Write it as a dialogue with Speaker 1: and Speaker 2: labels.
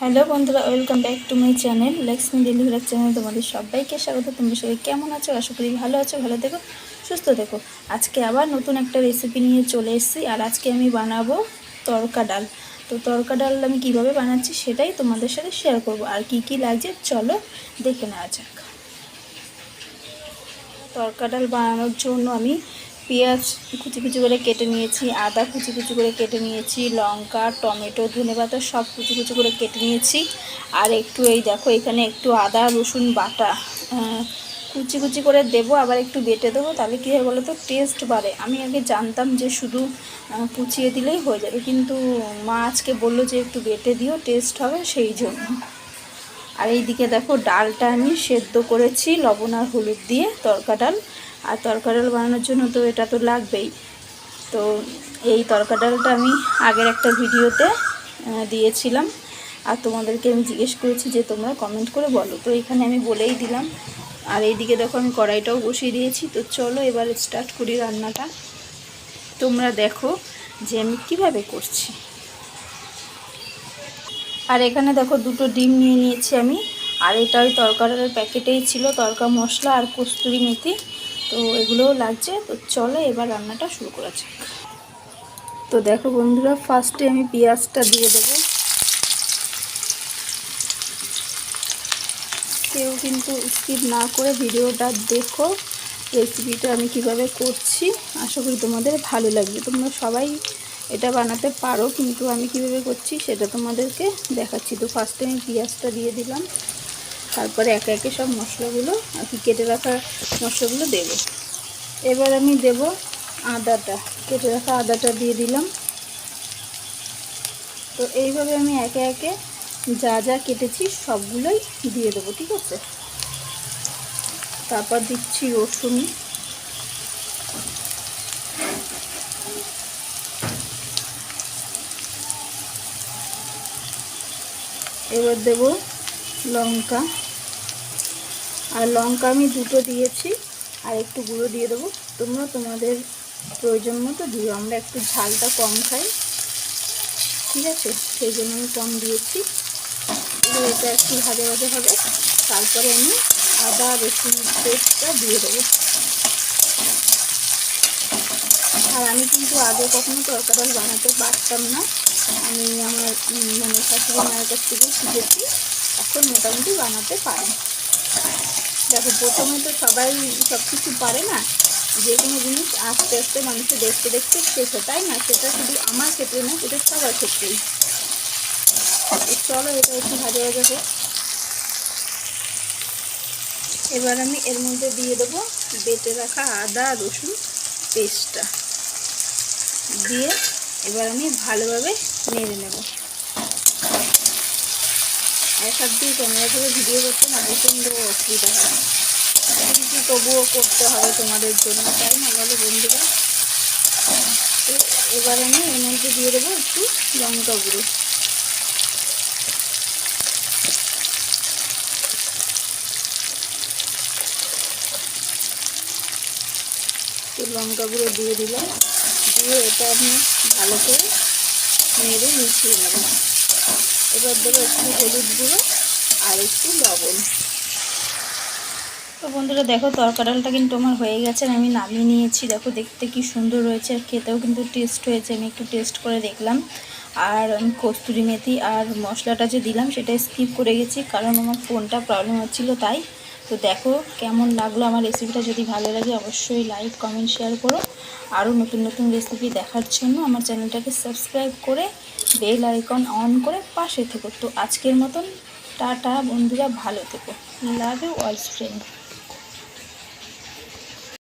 Speaker 1: Hello বন্ধুরা, welcome back to my channel Lakshmi delivery channel তোমাদের সবাইকে স্বাগত। তোমরা সবাই কেমন আছো? আশা করি ভালো আছো, ভালো দেখো সুস্থ দেখো আজকে আবার নতুন একটা রেসিপি নিয়ে চলে এসেছি, আর আজকে আমি বানাবো তড়কা ডাল। তো তরকা ডাল আমি কীভাবে বানাচ্ছি সেটাই তোমাদের সাথে শেয়ার করব। আর কি কি লাগছে চলো দেখে নেওয়া যাক। তড়কা ডাল বানানোর জন্য আমি পেঁয়াজ কুচি কুচি করে কেটে নিয়েছি, আদা কুচি কুচি করে কেটে নিয়েছি, লঙ্কা, টমেটো, ধনে পাতা সব কুচি কুচি করে কেটে নিয়েছি। আর একটু এই দেখো, এখানে একটু আদা, রসুন বাটা কুচি কুচি করে দেবো, আবার একটু বেটে দেবো, তাহলে কী হয় বলো তো টেস্ট বাড়ে। আমি আগে জানতাম যে শুধু কুচিয়ে দিলেই হয়ে যাবে, কিন্তু মা আজকে বলল যে একটু বেটে দিও টেস্ট হবে সেই জন্য। আর এইদিকে দেখো, ডালটা আমি সেদ্ধ করেছি, লবণ আর হলুদ দিয়ে, তরকা ডাল। আর তরকা ডাল বানানোর জন্য তো এটা তো লাগবেই। তো এই তরকা ডালটা আমি আগের একটা ভিডিওতে দিয়েছিলাম। আর তোমাদেরকে আমি জিজ্ঞেস করেছি যে তোমরা কমেন্ট করে বলো। তো এখানে আমি বলেই দিলাম। আর এইদিকে দেখো আমি কড়াইটাও বসিয়ে দিয়েছি। তো চলো এবার স্টার্ট করি রান্নাটা। তোমরা দেখো যে আমি কীভাবে করছি। আর এখানে দেখো দুটো ডিম নিয়ে নিয়েছি আমি। আর এটা ওই তরকারের প্যাকেটেই ছিল। তরকা মশলা আর কস্তুরি মেথি। তো এগুলোও লাগছে। তো চলো এবার রান্নাটা শুরু করা যাক। তো দেখো বন্ধুরা ফার্স্টে আমি পেঁয়াজটা দিয়ে দেবো। কেউ কিন্তু স্কিপ না করে ভিডিওটা দেখো রেসিপিটা আমি কীভাবে করছি। আশা করি তোমাদের ভালো লাগবে। তোমরা সবাই এটা বানাতে পারো, কিন্তু আমি কীভাবে করছি সেটা তোমাদেরকে দেখাচ্ছি। তো ফার্স্টে আমি পেঁয়াজটা দিয়ে দিলাম। তারপরে একে একে সব মশলাগুলো আর কি কেটে রাখা মশলাগুলো দেব। এবার আমি দেব আদাটা। কেটে রাখা আদাটা দিয়ে দিলাম। তো এইভাবে আমি একে একে যা যা কেটেছি সবগুলোই দিয়ে দেবো, ঠিক আছে? তারপর দিচ্ছি রসুন। এবার দেব লঙ্কা। আর লঙ্কা আমি দুটো দিয়েছি, আর একটু গুঁড়ো দিয়ে দেবো। তোমরা তোমাদের প্রয়োজন মতো দিও, আমরা একটু ঝালটা কম খাই। ঠিক আছে? সেই জন্য আমি কম দিয়েছি। এটা একটু ভাজা ভাজা হবে। তারপরে আমি আদা, রসুন পেস্টটা দিয়ে দেবো। আর আমি কিন্তু আগে কখনো তরকারি বানাতে পারতাম না। আমি আমার মানে শাশুড়ি মায়ের কাছ থেকে শিখেছি। এখন মোটামুটি বানাতে পারি। দেখো, প্রথমে তো সবাই সব কিছু পারে না। যে কোনো জিনিস আস্তে আস্তে মানুষের দেখতে দেখতে শেখে, তাই না? সেটা শুধু আমার ক্ষেত্রে না, সেটা সবার ক্ষেত্রেই। চলো, এটা একটু ভাজা ভাজা হোক। এবার আমি এর মধ্যে দিয়ে দেবো বেটে রাখা আদা, রসুন পেস্টটা। দিয়ে এবার আমি ভালোভাবে নেড়ে নেব। হাত দিয়ে ক্যামেরা ধরে ভিডিও করতে না প্রচণ্ড অসুবিধা হয়। কিন্তু তবুও করতে হবে তোমাদের জন্য? তাই না বলো বন্ধুরা? তো এবার আমি এর মধ্যে দিয়ে দেবো একটু লঙ্কা গুঁড়ো। একটু লঙ্কা গুঁড়ো দিয়ে দিলাম। দিয়ে এটা আমি ভালো করে নেড়ে মিশিয়ে নেব। এবার দেবো একটু হলুদ গুঁড়ো আর একটু লবণ। তো বন্ধুরা, দেখো তরকা ডালটা কিন্তু আমার হয়ে গেছে আমি নামিয়ে নিয়েছি। দেখো দেখতে কি সুন্দর রয়েছে আর খেতেও কিন্তু টেস্ট হয়েছে। আমি একটু টেস্ট করে দেখলাম। আর আমি কস্তুরি মেথি আর মশলাটা যে দিলাম, সেটা স্কিপ করে গেছি কারণ আমার ফোনটা প্রবলেম হচ্ছিল, তাই তো দেখো কেমন লাগল আমার রেসিপিটা যদি ভালো লাগে অবশ্যই লাইক কমেন্ট শেয়ার করো। আরও নতুন নতুন রেসিপি দেখার জন্য আমার চ্যানেলটাকে সাবস্ক্রাইব করে বেল আইকন অন করে পাশে থেকো। তো আজকের মতন টাটা বন্ধুরা, ভালো থেকো। Love you all friend